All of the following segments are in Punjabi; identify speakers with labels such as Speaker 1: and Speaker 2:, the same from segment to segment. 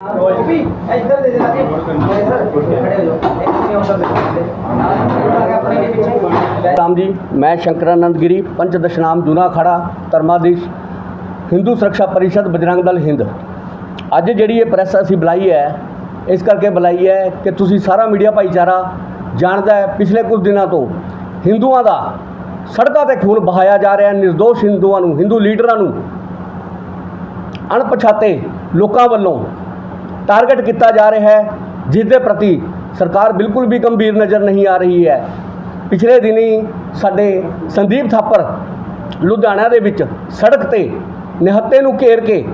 Speaker 1: ਇੱਧਰ ਦੇ ਦੇਣਾ ਕਿ ਸਰ ਖੜੇ ਹੋ ਜਾਓ ਆਪਣੇ ਦੇ ਪਿੱਛੇ
Speaker 2: ਰਾਮ ਜੀ ਮੈਂ ਸ਼ੰਕਰਾਨੰਦ ਗਿਰੀ ਪੰਚ ਦਸ਼ਨਾਮ ਜੂਨਾ ਖੜਾ ਧਰਮਾਧੀਸ਼ ਹਿੰਦੂ ਸੁਰੱਖਿਆ ਪਰਿਸ਼ਦ ਬਜਰੰਗ ਦਲ ਹਿੰਦ ਅੱਜ ਜਿਹੜੀ ਇਹ ਪ੍ਰੈਸ ਅਸੀਂ ਬੁਲਾਈ ਹੈ ਇਸ ਕਰਕੇ ਬੁਲਾਈ ਹੈ ਕਿ ਤੁਸੀਂ ਸਾਰਾ ਮੀਡੀਆ ਭਾਈਚਾਰਾ ਜਾਣਦਾ ਹੈ ਪਿਛਲੇ ਕੁਝ ਦਿਨਾਂ ਤੋਂ ਹਿੰਦੂਆਂ ਦਾ ਸੜਕਾਂ ਤੇ ਖੂਨ ਬਹਾਇਆ ਜਾ ਰਿਹਾ ਹੈ ਨਿਰਦੋਸ਼ ਹਿੰਦੂਆਂ ਨੂੰ ਹਿੰਦੂ ਲੀਡਰਾਂ ਨੂੰ ਅਣਪਛਾਤੇ ਲੋਕਾਂ ਵੱਲੋਂ ਟਾਰਗੇਟ ਕੀਤਾ ਜਾ ਰਿਹਾ ਹੈ ਜਿਸ ਦੇ ਪ੍ਰਤੀ ਸਰਕਾਰ ਬਿਲਕੁਲ ਵੀ ਗੰਭੀਰ ਨਜ਼ਰ ਨਹੀਂ ਆ ਰਹੀ ਹੈ। ਪਿਛਲੇ ਦਿਨੀ ਸਾਡੇ ਸੰਦੀਪ ਥਾਪਰ ਲੁਧਿਆਣਾ ਦੇ ਵਿੱਚ ਸੜਕ ਤੇ ਨਿਹੱਤੇ ਨੂੰ ਘੇਰ ਕੇ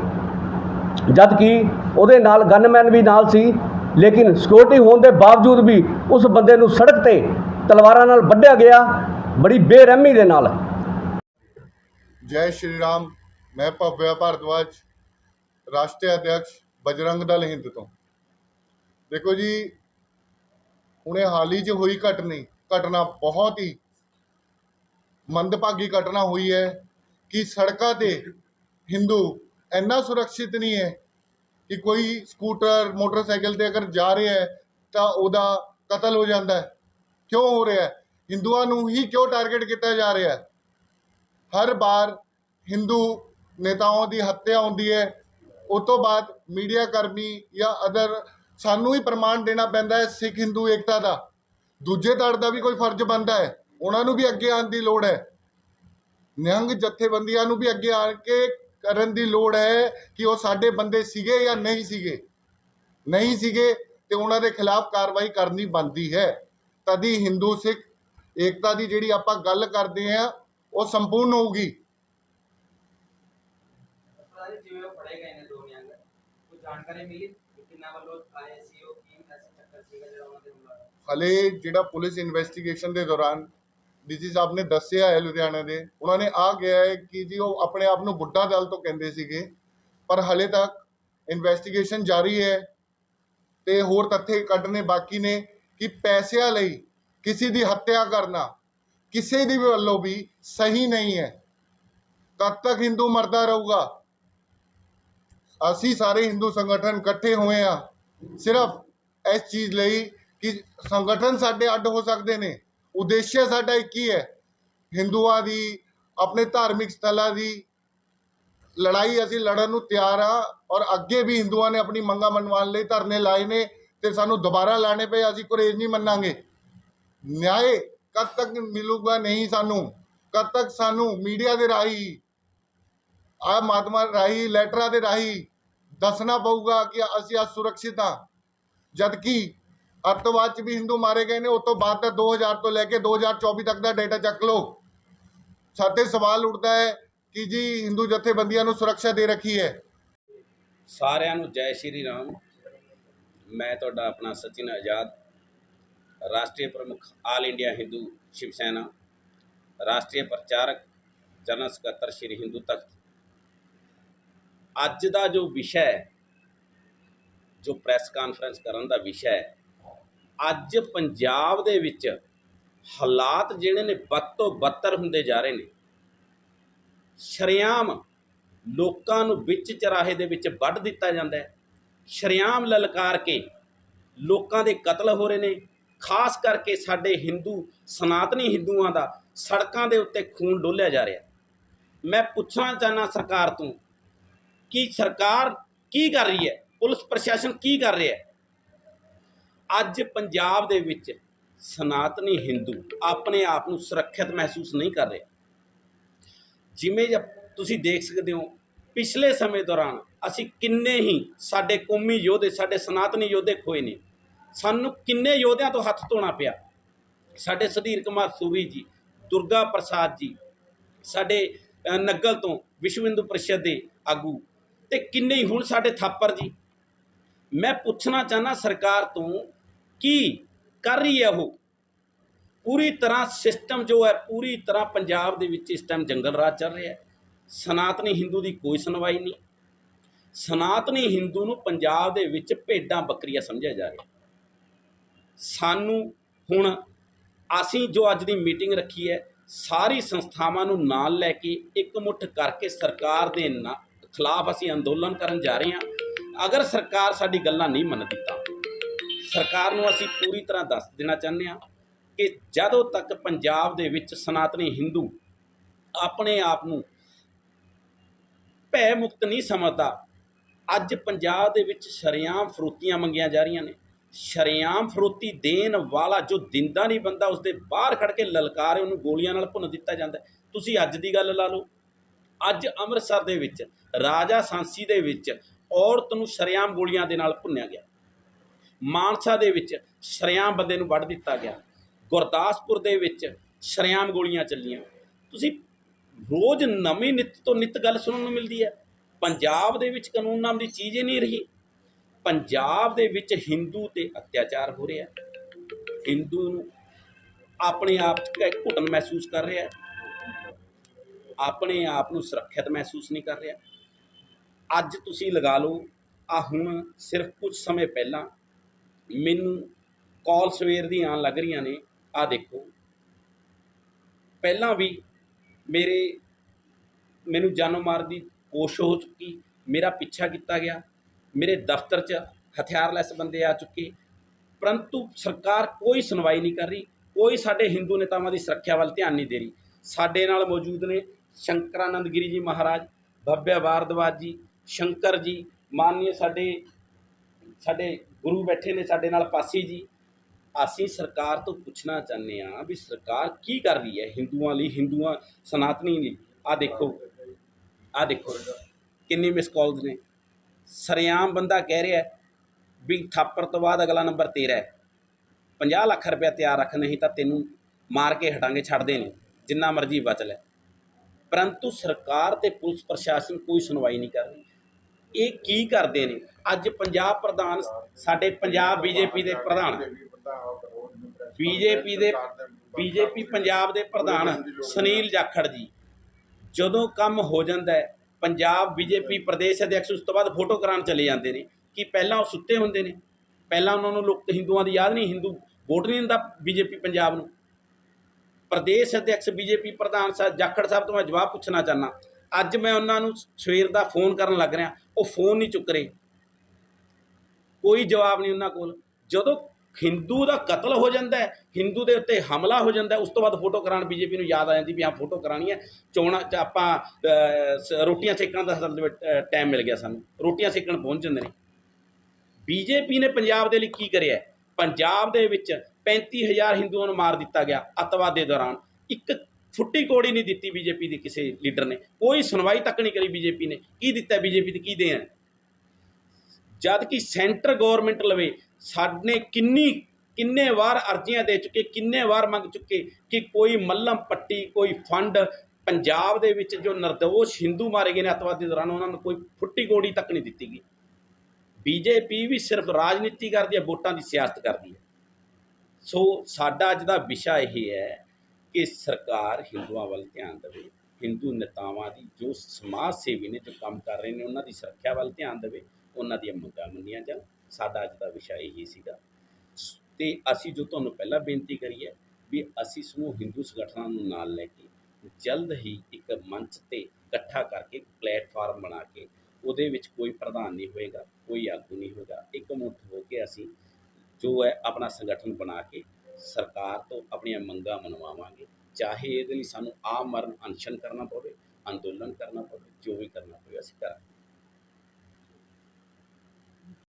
Speaker 2: ਜਦ ਕਿ ਉਹਦੇ ਨਾਲ ਗਨਮੈਨ ਵੀ ਨਾਲ ਸੀ, ਲੇਕਿਨ ਸਿਕਿਉਰਿਟੀ ਹੋਣ ਦੇ ਬਾਵਜੂਦ ਵੀ ਉਸ ਬੰਦੇ ਨੂੰ ਸੜਕ ਤੇ ਤਲਵਾਰਾਂ ਨਾਲ ਵੱਢਿਆ ਗਿਆ। ਬੜੀ ਬੇਰਹਿਮੀ ਦੇ ਨਾਲ।
Speaker 3: ਜੈ ਸ਼੍ਰੀ ਰਾਮ, ਮੈਂ ਭਵਿਆ ਭਾਰਦਵਾਜ, ਰਾਸ਼ਟਰੀ ਅਧਿਕਸ਼ ਬਜਰੰਗ ਦਲ ਹਿੰਦ ਤੋਂ। ਦੇਖੋ ਜੀ, ਹੁਣੇ ਹਾਲ ਹੀ 'ਚ ਹੋਈ ਘਟਨੀ, ਘਟਨਾ ਬਹੁਤ ਹੀ ਮੰਦਭਾਗੀ ਘਟਨਾ ਹੋਈ ਹੈ ਕਿ ਸੜਕਾਂ ਤੇ ਹਿੰਦੂ ਇੰਨਾ ਸੁਰੱਖਿਅਤ ਨਹੀਂ ਹੈ ਕਿ ਕੋਈ ਸਕੂਟਰ, ਮੋਟਰਸਾਈਕਲ ਤੇ ਅਗਰ ਜਾ ਰਿਹਾ ਹੈ ਤਾਂ ਉਹਦਾ ਕਤਲ ਹੋ ਜਾਂਦਾ ਹੈ। ਕਿਉਂ ਹੋ ਰਿਹਾ ਹੈ? ਹਿੰਦੂਆਂ ਨੂੰ ਹੀ ਕਿਉਂ ਟਾਰਗੇਟ ਕੀਤਾ ਜਾ ਰਿਹਾ ਹੈ? ਹਰ ਵਾਰ ਹਿੰਦੂ ਨੇਤਾਵਾਂ ਦੀ ਹੱਤਿਆ ਹੁੰਦੀ ਹੈ ਉਹ ਤੋਂ ਬਾਅਦ ਮੀਡੀਆ ਕਰਮੀ ਜਾਂ ਅਦਰ ਸਾਨੂੰ ਹੀ ਪ੍ਰਮਾਣ ਦੇਣਾ ਪੈਂਦਾ ਹੈ ਸਿੱਖ, ਹਿੰਦੂ, ਏਕਤਾ ਦਾ। ਦੂਜੇ ਧੜ ਦਾ ਵੀ ਕੋਈ ਫਰਜ਼ ਬਣਦਾ ਹੈ। ਉਹਨਾਂ ਨੂੰ ਵੀ ਅੱਗੇ ਆਉਣ ਦੀ ਲੋੜ ਹੈ। ਨਿਹੰਗ ਜਥੇਬੰਦੀਆਂ ਨੂੰ ਵੀ ਅੱਗੇ ਆ ਕੇ ਕਰਨ ਦੀ ਲੋੜ ਹੈ ਕਿ ਉਹ ਸਾਡੇ ਬੰਦੇ ਸੀਗੇ ਜਾਂ ਨਹੀਂ ਸੀਗੇ। ਨਹੀਂ ਸੀਗੇ ਤੇ ਉਹਨਾਂ ਦੇ ਖਿਲਾਫ ਕਾਰਵਾਈ ਕਰਨੀ ਬਣਦੀ ਹੈ। ਤਦੀ ਹਿੰਦੂ ਸਿੱਖ ਏਕਤਾ ਦੀ ਜਿਹੜੀ ਆਪਾਂ ਗੱਲ ਕਰਦੇ ਆ ਉਹ ਸੰਪੂਰਨ ਹੋਊਗੀ।
Speaker 1: ਸਾਰੇ ਜਿਵੇਂ ਉਹ ਫੜੇ ਕੋਈ ਜਾਣਕਾਰੀ ਮਿਲੀ? ਕਿ ਕਿੰਨਾ ਵੱਲੋਂ ਆਏ ਸੀ ਉਹ? ਕੀ ਐਸਾ ਚੱਕਰ ਸੀਗਾ ਜਿਹੜਾ ਉਹਨਾਂ ਦੇ ਹਮਲਾ
Speaker 3: ਹਲੇ ਜਿਹੜਾ ਪੁਲਿਸ ਇਨਵੈਸਟੀਗੇਸ਼ਨ ਦੇ ਦੌਰਾਨ ਡੀਸੀ ਸਾਹਿਬ ਨੇ ਦੱਸਿਆ ਹੈ ਲੁਧਿਆਣਾ ਦੇ, ਉਹਨਾਂ ਨੇ ਆ ਗਿਆ ਹੈ ਕਿ ਜੀ ਉਹ ਆਪਣੇ ਆਪ ਨੂੰ ਬੁੱਢਾ ਦਲ ਤੋਂ ਕਹਿੰਦੇ ਸੀਗੇ, ਪਰ ਹਲੇ ਤੱਕ ਇਨਵੈਸਟੀਗੇਸ਼ਨ ਜਾਰੀ ਹੈ ਤੇ ਹੋਰ ਤੱਥੇ ਕੱਢਣੇ ਬਾਕੀ ਨੇ ਕਿ ਪੈਸਿਆਂ ਲਈ ਕਿਸੇ ਦੀ ਹੱਤਿਆ ਕਰਨਾ ਕਿਸੇ ਦੀ ਵੱਲੋਂ ਵੀ ਸਹੀ ਨਹੀਂ ਹੈ। ਕਦ ਤੱਕ ਹਿੰਦੂ ਮਰਦਾ ਰਹੂਗਾ। ਅਸੀਂ ਸਾਰੇ ਹਿੰਦੂ ਸੰਗਠਨ ਇਕੱਠੇ ਹੋਏ ਆ। ਸਿਰਫ ਇਸ ਚੀਜ਼ ਲਈ ਕਿ ਸੰਗਠਨ ਸਾਡੇ ਅੱਡ ਹੋ ਸਕਦੇ ਨੇ। ਉਦੇਸ਼ ਸਾਡਾ ਇੱਕ ਹੀ ਹੈ। ਹਿੰਦੂਆਂ ਦੀ, ਆਪਣੇ ਧਾਰਮਿਕ ਸਥਲਾਂ ਦੀ ਲੜਾਈ ਅਸੀਂ ਲੜਨ ਨੂੰ ਤਿਆਰ ਆ ਔਰ ਅੱਗੇ ਵੀ ਹਿੰਦੂਆਂ ਨੇ ਆਪਣੀ ਮੰਗਾਂ ਮੰਨਵਾਉਣ ਲਈ ਧਰਨੇ ਲਾਏ ਨੇ ਤੇ ਸਾਨੂੰ ਦੁਬਾਰਾ ਲਾਣੇ ਪਏ, ਅਸੀਂ ਗੁਰੇਜ਼ ਨਹੀਂ ਮੰਨਾਂਗੇ। ਨਿਆਂ ਕਦ ਤੱਕ ਮਿਲੂਗਾ ਨਹੀਂ ਸਾਨੂੰ? ਕਦ ਤੱਕ ਸਾਨੂੰ ਮੀਡੀਆ ਦੇ ਰਾਹੀਂ ਆ ਮਾਧਿਅਮਾਂ ਰਾਹੀਂ, ਲੈਟਰਾਂ ਦੇ ਰਾਹੀਂ ਦੱਸਣਾ ਪਊਗਾ ਕਿ ਅਸੀਂ ਅੱਜ ਸੁਰੱਖਿਅਤ ਹਾਂ। ਜਦ ਕਿ ਅੱਤਵਾਦ ਚ ਵੀ ਹਿੰਦੂ ਮਾਰੇ ਗਏ ਨੇ ਉਸ ਤੋਂ ਬਾਅਦ ਦਾ 2000 ਤੋਂ ਲੈ ਕੇ 2024 ਤੱਕ ਦਾ ਡਾਟਾ ਚੱਕ ਲਓ। ਸਾਡੇ ਸਵਾਲ ਉੱਠਦਾ ਹੈ ਕਿ ਜੀ ਹਿੰਦੂ ਜਥੇਬੰਦੀਆਂ ਨੂੰ ਸੁਰੱਖਿਆ ਦੇ ਰੱਖੀ ਹੈ।
Speaker 4: ਸਾਰਿਆਂ ਨੂੰ ਜੈ ਸ਼੍ਰੀ ਰਾਮ। ਮੈਂ ਤੁਹਾਡਾ ਆਪਣਾ ਸਚਿਨ ਆਜ਼ਾਦ, ਰਾਸ਼ਟਰੀ ਪ੍ਰਮੁੱਖ ਆਲ ਇੰਡੀਆ ਹਿੰਦੂ ਸ਼ਿਵ ਸੈਨਾ, ਰਾਸ਼ਟਰੀ ਪ੍ਰਚਾਰਕ ਜਨਰਲ ਸਕੱਤਰ ਸ਼੍ਰੀ ਹਿੰਦੂ ਤਖਤ। ਅੱਜ ਦਾ ਜੋ ਵਿਸ਼ਾ ਹੈ, ਜੋ ਪ੍ਰੈਸ ਕਾਨਫਰੰਸ ਕਰਨ ਦਾ ਵਿਸ਼ਾ ਹੈ, ਅੱਜ ਪੰਜਾਬ ਦੇ ਵਿੱਚ ਹਾਲਾਤ ਜਿਹੜੇ ਨੇ ਵੱਧ ਤੋਂ ਬੱਤਰ ਹੁੰਦੇ ਜਾ ਰਹੇ ਨੇ। ਸ਼ਰੇਆਮ ਲੋਕਾਂ ਨੂੰ ਵਿੱਚ ਚਰਾਹੇ ਦੇ ਵਿੱਚ ਵੱਢ ਦਿੱਤਾ ਜਾਂਦਾ ਹੈ। ਸ਼ਰੇਆਮ ਲਲਕਾਰ ਕੇ ਲੋਕਾਂ ਦੇ ਕਤਲ ਹੋ ਰਹੇ ਨੇ। ਖਾਸ ਕਰਕੇ ਸਾਡੇ ਹਿੰਦੂ, ਸਨਾਤਨੀ ਹਿੰਦੂਆਂ ਦਾ ਸੜਕਾਂ ਦੇ ਉੱਤੇ ਖੂਨ ਡੋਲਿਆ ਜਾ ਰਿਹਾ ਮੈਂ ਪੁੱਛਣਾ ਚਾਹਨਾ ਸਰਕਾਰ ਤੋਂ ਕਿ ਸਰਕਾਰ ਕੀ ਕਰ ਰਹੀ ਹੈ? ਪੁਲਿਸ ਪ੍ਰਸ਼ਾਸਨ ਕੀ ਕਰ ਰਿਹਾ ਹੈ? ਅੱਜ ਪੰਜਾਬ ਦੇ ਵਿੱਚ ਸਨਾਤਨੀ ਹਿੰਦੂ ਆਪਣੇ ਆਪ ਨੂੰ ਸੁਰੱਖਿਅਤ ਮਹਿਸੂਸ ਨਹੀਂ ਕਰ ਰਹੇ। ਜਿਵੇਂ ਤੁਸੀਂ ਦੇਖ ਸਕਦੇ ਹੋ ਪਿਛਲੇ ਸਮੇਂ ਦੌਰਾਨ ਅਸੀਂ ਕਿੰਨੇ ਹੀ ਸਾਡੇ ਕੌਮੀ ਯੋਧੇ ਸਾਡੇ ਸਨਾਤਨੀ ਯੋਧੇ ਖੋਏ ਨੇ। ਸਾਨੂੰ ਕਿੰਨੇ ਯੋਧਿਆਂ ਤੋਂ ਹੱਥ ਧੋਣਾ ਪਿਆ? ਸਾਡੇ ਸੁਧੀਰ ਕੁਮਾਰ ਸੂਰੀ ਜੀ ਦੁਰਗਾ ਪ੍ਰਸਾਦ ਜੀ ਸਾਡੇ ਅ, ਨੱਗਲ ਤੋਂ ਵਿਸ਼ਵ ਹਿੰਦੂ ਪਰਿਸ਼ਦ ਦੇ ਆਗੂ ਤੇ ਕਿੰਨੇ ਹੀ ਹੁਣ ਸਾਡੇ ਥਾਪਰ ਜੀ। ਮੈਂ ਪੁੱਛਣਾ ਚਾਹਨਾ ਸਰਕਾਰ ਤੋਂ ਕੀ ਕਰ ਰਹੀ ਹੈ ਉਹ? ਪੂਰੀ ਤਰ੍ਹਾਂ ਸਿਸਟਮ ਜੋ ਹੈ, ਪੂਰੀ ਤਰ੍ਹਾਂ ਪੰਜਾਬ ਦੇ ਵਿੱਚ ਇਸ ਟਾਈਮ ਜੰਗਲ ਰਾਜ ਚੱਲ ਰਿਹਾ ਹੈ। ਸਨਾਤਨੀ ਹਿੰਦੂ ਦੀ ਕੋਈ ਸੁਣਵਾਈ ਨਹੀਂ। ਸਨਾਤਨੀ ਹਿੰਦੂ ਨੂੰ ਪੰਜਾਬ ਦੇ ਵਿੱਚ ਭੇਡਾਂ ਬੱਕਰੀਆਂ ਸਮਝਿਆ ਜਾ ਰਿਹਾ ਸਾਨੂੰ ਹੁਣ ਅਸੀਂ ਜੋ ਅੱਜ ਦੀ ਮੀਟਿੰਗ ਰੱਖੀ ਹੈ, ਸਾਰੀ ਸੰਸਥਾਵਾਂ ਨੂੰ ਨਾਲ ਲੈ ਕੇ ਇੱਕ ਮੁੱਠ ਕਰਕੇ ਸਰਕਾਰ ਦੇ ਨਾ- ਖਿਲਾਫ ਅਸੀਂ ਅੰਦੋਲਨ ਕਰਨ ਜਾ ਰਹੇ ਹਾਂ। ਅਗਰ ਸਰਕਾਰ ਸਾਡੀ ਗੱਲਾਂ ਨਹੀਂ ਮੰਨਦੀ ਤਾਂ। ਸਰਕਾਰ ਨੂੰ ਅਸੀਂ ਪੂਰੀ ਤਰ੍ਹਾਂ ਦੱਸ ਦੇਣਾ ਚਾਹੁੰਦੇ ਹਾਂ ਕਿ ਜਦੋਂ ਤੱਕ ਪੰਜਾਬ ਦੇ ਵਿੱਚ ਸਨਾਤਨੀ ਹਿੰਦੂ ਆਪਣੇ ਆਪ ਨੂੰ ਭੈ ਮੁਕਤ ਨਹੀਂ ਸਮਝਦਾ, ਅੱਜ ਪੰਜਾਬ ਦੇ ਵਿੱਚ ਸ਼ਰੇਆਮ ਫਰੋਤੀਆਂ ਮੰਗੀਆਂ ਜਾ ਰਹੀਆਂ ਨੇ। ਸ਼ਰੇਆਮ ਫਰੋਤੀ ਦੇਣ ਵਾਲਾ ਜੋ ਦਿੰਦਾ ਨਹੀਂ ਬੰਦਾ, ਉਸਦੇ ਬਾਹਰ ਖੜ ਕੇ ਲਲਕਾਰੇ ਉਹਨੂੰ ਗੋਲੀਆਂ ਨਾਲ ਭੁੰਨ ਦਿੱਤਾ ਜਾਂਦਾ। ਤੁਸੀਂ ਅੱਜ ਦੀ ਗੱਲ ਲਾ ਲਓ। ਅੱਜ ਅੰਮ੍ਰਿਤਸਰ ਦੇ ਵਿੱਚ, ਰਾਜਾ ਸਾਂਸੀ ਦੇ ਵਿੱਚ ਔਰਤ ਨੂੰ ਸ਼ਰੇਆਮ ਗੋਲੀਆਂ ਦੇ ਨਾਲ ਭੁੰਨਿਆ ਗਿਆ। ਮਾਨਸਾ ਦੇ ਵਿੱਚ ਸ਼ਰੇਆਮ ਬੰਦੇ ਨੂੰ ਵੱਢ ਦਿੱਤਾ ਗਿਆ। ਗੁਰਦਾਸਪੁਰ ਦੇ ਵਿੱਚ ਸ਼ਰੇਆਮ ਗੋਲੀਆਂ ਚੱਲੀਆਂ। ਤੁਸੀਂ ਰੋਜ਼ ਨਵੀਂ ਨਿੱਤ ਤੋਂ ਨਿੱਤ ਗੱਲ ਸੁਣਨ ਨੂੰ ਮਿਲਦੀ ਹੈ। ਪੰਜਾਬ ਦੇ ਵਿੱਚ ਕਾਨੂੰਨ ਨਾਮ ਦੀ ਚੀਜ਼ ਹੀ ਨਹੀਂ ਰਹੀ। ਪੰਜਾਬ ਦੇ ਵਿੱਚ ਹਿੰਦੂ ਤੇ ਅਤਿਆਚਾਰ ਹੋ ਰਿਹਾ। ਹਿੰਦੂ ਨੂੰ ਆਪਣੇ ਆਪ 'ਚ ਇੱਕ ਘੁਟਨ ਮਹਿਸੂਸ ਕਰ ਰਿਹਾ। ਆਪਣੇ ਆਪ ਨੂੰ ਸੁਰੱਖਿਅਤ ਮਹਿਸੂਸ ਨਹੀਂ ਕਰ ਰਿਹਾ। ਅੱਜ ਤੁਸੀਂ ਲਗਾ ਲਓ ਆ ਹੁਣ ਸਿਰਫ ਕੁਝ ਸਮੇਂ ਪਹਿਲਾਂ ਮੈਨੂੰ ਕਾਲ ਸਵੇਰ ਦੀ ਆਉਣ ਲੱਗ ਰਹੀਆਂ ਨੇ। ਆ ਦੇਖੋ। ਪਹਿਲਾਂ ਵੀ ਮੇਰੇ, ਮੈਨੂੰ ਜਾਨੋਂ ਮਾਰ ਦੀ ਕੋਸ਼ਿਸ਼ ਹੋ ਚੁੱਕੀ, ਮੇਰਾ ਪਿੱਛਾ ਕੀਤਾ ਗਿਆ। ਮੇਰੇ ਦਫ਼ਤਰ 'ਚ ਹਥਿਆਰਲੈਸ ਬੰਦੇ ਆ ਚੁੱਕੇ। ਪਰੰਤੂ ਸਰਕਾਰ ਕੋਈ ਸੁਣਵਾਈ ਨਹੀਂ ਕਰ ਰਹੀ, ਕੋਈ ਸਾਡੇ ਹਿੰਦੂ ਨੇਤਾਵਾਂ ਦੀ ਸੁਰੱਖਿਆ ਵੱਲ ਧਿਆਨ ਨਹੀਂ ਦੇ ਰਹੀ। ਸਾਡੇ ਨਾਲ ਮੌਜੂਦ ਨੇ ਸ਼ੰਕਰਾਨੰਦ ਗਿਰੀ ਜੀ ਮਹਾਰਾਜ ਭੱਬਿਆ ਭਾਰਦਵਾਜ ਜੀ, ਸ਼ੰਕਰ ਜੀ ਮਾਨਨੀय ਸਾਡੇ ਸਾਡੇ ਗੁਰੂ ਬੈਠੇ ਨੇ ਸਾਡੇ ਨਾਲ ਪਾਸੀ ਜੀ। ਅਸੀਂ ਸਰਕਾਰ ਤੋਂ ਪੁੱਛਣਾ ਚਾਹੁੰਦੇ ਹਾਂ ਵੀ ਸਰਕਾਰ ਕੀ ਕਰ ਰਹੀ ਹੈ ਹਿੰਦੂਆਂ ਲਈ, ਹਿੰਦੂਆਂ, ਸਨਾਤਨੀ ਲਈ? ਆ ਦੇਖੋ ਆ ਦੇਖੋ, ਕਿੰਨੀ ਮਿਸ ਕਾਲਸ ਨੇ। ਸਰਿਆਮ ਬੰਦਾ ਕਹਿ ਰਿਹਾ ਵੀ ਥਾਪਰ ਤੋਂ ਬਾਅਦ ਅਗਲਾ ਨੰਬਰ ਤੇਰਾ ਹੈ। 50 ਲੱਖ ਰੁਪਇਆ ਤਿਆਰ ਰੱਖ, ਨਹੀਂ ਤਾਂ ਤੈਨੂੰ ਮਾਰ ਕੇ ਹਟਾਂਗੇ ਛੱਡਦੇ ਨਹੀਂ ਜਿੰਨਾ ਮਰਜ਼ੀ ਬਚ ਲੈ। ਪਰੰਤੂ ਸਰਕਾਰ ਤੇ ਪੁਲਿਸ ਪ੍ਰਸ਼ਾਸਨ ਕੋਈ ਸੁਣਵਾਈ ਨਹੀਂ ਕਰ ਰਹੀ। ਇਹ ਕੀ ਕਰਦੇ ਨੇ? ਅੱਜ ਪੰਜਾਬ ਪ੍ਰਧਾਨ ਸਾਡੇ ਪੰਜਾਬ ਬੀਜੇਪੀ ਦੇ ਪ੍ਰਧਾਨ। ਬੀਜੇਪੀ ਦੇ, ਬੀਜੇਪੀ ਪੰਜਾਬ ਦੇ ਪ੍ਰਧਾਨ ਸੁਨੀਲ ਜਾਖੜ ਜੀ। ਜਦੋਂ ਕੰਮ ਹੋ ਜਾਂਦਾ ਹੈ, ਪੰਜਾਬ ਬੀਜੇਪੀ ਪ੍ਰਦੇਸ਼ ਅਧਿਕਸ਼ ਉਸ ਤੋਂ ਬਾਅਦ ਫੋਟੋ ਕਰਾਉਣ ਚਲੇ ਜਾਂਦੇ ਨੇ। ਕਿ ਪਹਿਲਾਂ ਉਹ ਸੁੱਤੇ ਹੁੰਦੇ ਨੇ? ਪਹਿਲਾਂ ਉਹਨਾਂ ਨੂੰ ਲੋਕ ਹਿੰਦੂਆਂ ਦੀ ਯਾਦ ਨਹੀਂ? ਹਿੰਦੂ ਵੋਟ ਨਹੀਂ ਦਿੰਦਾ ਬੀਜੇਪੀ ਪੰਜਾਬ ਨੂੰ। ਪ੍ਰਦੇਸ਼ ਅਧਿਕਸ਼ ਬੀਜੇਪੀ ਪ੍ਰਧਾਨ ਸਾਹਿਬ ਜਾਖੜ ਸਾਹਿਬ ਤੋਂ ਮੈਂ ਜਵਾਬ ਪੁੱਛਣਾ ਚਾਹਨਾ ਅੱਜ ਮੈਂ ਉਹਨਾਂ ਨੂੰ ਸਵੇਰ ਦਾ ਫੋਨ ਕਰਨ ਲੱਗ ਰਿਹਾ। ਉਹ ਫੋਨ ਨਹੀਂ ਚੁੱਕ ਰਹੇ। ਕੋਈ ਜਵਾਬ ਨਹੀਂ ਉਹਨਾਂ ਕੋਲ। ਜਦੋਂ ਹਿੰਦੂ ਦਾ ਕਤਲ ਹੋ ਜਾਂਦਾ ਹੈ, ਹਿੰਦੂ ਦੇ ਉੱਤੇ ਹਮਲਾ ਹੋ ਜਾਂਦਾ ਉਸ ਤੋਂ ਬਾਅਦ ਫੋਟੋ ਕਰਾਉਣ ਬੀਜੇਪੀ ਨੂੰ ਯਾਦ ਆ ਜਾਂਦੀ ਵੀ ਹਾਂ, ਫੋਟੋ ਕਰਾਣੀ ਹੈ। ਚੋਣਾਂ 'ਚ ਆਪਾਂ ਸ- ਰੋਟੀਆਂ ਸੇਕਣ ਦਾ ਟਾਈਮ ਮਿਲ ਗਿਆ ਸਾਨੂੰ। ਰੋਟੀਆਂ ਸੇਕਣ ਪਹੁੰਚ ਜਾਂਦੇ ਨੇ। ਬੀਜੇਪੀ ਨੇ ਪੰਜਾਬ ਦੇ ਲਈ ਕੀ ਕਰਿਆ ਪੰਜਾਬ ਦੇ ਵਿੱਚ 35000 ਹਿੰਦੂਆਂ ਨੂੰ ਮਾਰ ਦਿੱਤਾ ਗਿਆ ਅੱਤਵਾਦ ਦੇ ਦੌਰਾਨ। ਇੱਕ ਫੁੱਟੀ ਕੋੜੀ ਨਹੀਂ ਦਿੱਤੀ ਬੀਜੇਪੀ ਦੇ ਕਿਸੇ ਲੀਡਰ ਨੇ। ਕੋਈ ਸੁਣਵਾਈ ਤੱਕ ਨਹੀਂ ਕਰੀ ਬੀਜੇਪੀ ਨੇ। ਕੀ ਦਿੱਤਾ ਬੀਜੇਪੀ ਤੇ? ਕੀ ਦੇਣ? ਜਦ ਕਿ ਸੈਂਟਰ ਗਵਰਨਮੈਂਟ ਲਵੇ, ਸਾਡੇ ਕਿੰਨੀ, ਕਿੰਨੇ ਵਾਰ ਅਰਜ਼ੀਆਂ ਦੇ ਚੁੱਕੇ, ਕਿੰਨੇ ਵਾਰ ਮੰਗ ਚੁੱਕੇ ਕਿ ਕੋਈ ਮੱਲਮ ਪੱਟੀ, ਕੋਈ ਫੰਡ ਪੰਜਾਬ ਦੇ ਵਿੱਚ ਜੋ ਨਿਰਦੋਸ਼ ਹਿੰਦੂ ਮਾਰੇ ਗਏ ਨੇ ਅੱਤਵਾਦ ਦੇ ਦੌਰਾਨ, ਉਹਨਾਂ ਨੂੰ ਕੋਈ ਫੁੱਟੀ ਕੋੜੀ ਤੱਕ ਨਹੀਂ ਦਿੱਤੀ ਗਈ। ਬੀਜੇਪੀ ਵੀ ਸਿਰਫ ਰਾਜਨੀਤੀ ਕਰਦੀ ਹੈ, ਵੋਟਾਂ ਦੀ ਸਿਆਸਤ ਕਰਦੀ ਹੈ। ਸੋ ਸਾਡਾ ਅੱਜ ਦਾ ਵਿਸ਼ਾ ਇਹ ਹੈ ਕਿ ਸਰਕਾਰ ਹਿੰਦੂਆਂ ਵੱਲ ਧਿਆਨ ਦੇਵੇ, ਹਿੰਦੂ ਨੇਤਾਵਾਂ ਦੀ ਜੋ ਸਮਾਜ ਸੇਵੀ ਨੇ ਜੋ ਕੰਮ ਕਰ ਰਹੇ ਨੇ, ਉਹਨਾਂ ਦੀ ਸੁਰੱਖਿਆ ਵੱਲ ਧਿਆਨ ਦੇਵੇ, ਉਹਨਾਂ ਦੀਆਂ ਮੰਗਾਂ ਮੰਨੀਆਂ ਜਾਣ। ਸਾਡਾ ਅੱਜ ਦਾ ਵਿਸ਼ਾ ਇਹੀ ਸੀਗਾ। ਤੇ ਅਸੀਂ ਜੋ ਤੁਹਾਨੂੰ ਪਹਿਲਾਂ ਬੇਨਤੀ ਕਰੀ ਹੈ ਵੀ ਅਸੀਂ ਸਮੂਹ ਹਿੰਦੂ ਸੰਗਠਨਾਂ ਨੂੰ ਨਾਲ ਲੈ ਕੇ ਜਲਦ ਹੀ ਇੱਕ ਮੰਚ ਤੇ ਇਕੱਠਾ ਕਰਕੇ ਪਲੇਟਫਾਰਮ ਬਣਾ ਕੇ ਉਹਦੇ ਵਿੱਚ ਕੋਈ ਪ੍ਰਧਾਨ ਨਹੀਂ ਹੋਏਗਾ, ਕੋਈ ਆਗੂ ਨਹੀਂ ਹੋਏਗਾ, ਇੱਕ ਮੁੱਠ ਹੋ ਕੇ ਅਸੀਂ ਜੋ ਹੈ ਆਪਣਾ ਸੰਗਠਨ ਬਣਾ ਕੇ ਸਰਕਾਰ ਤੋਂ ਆਪਣੀਆਂ ਮੰਗਾਂ ਮਨਵਾਵਾਂਗੇ, ਚਾਹੇ ਇਹਦੇ ਲਈ ਸਾਨੂੰ ਆ ਮਰਨ ਅਨਸ਼ਨ ਕਰਨਾ ਪਵੇ, ਅੰਦੋਲਨ ਕਰਨਾ ਪਵੇ, ਜੋ ਵੀ ਕਰਨਾ ਪਵੇ, ਅਸੀਂ ਕਰਾਂਗੇ।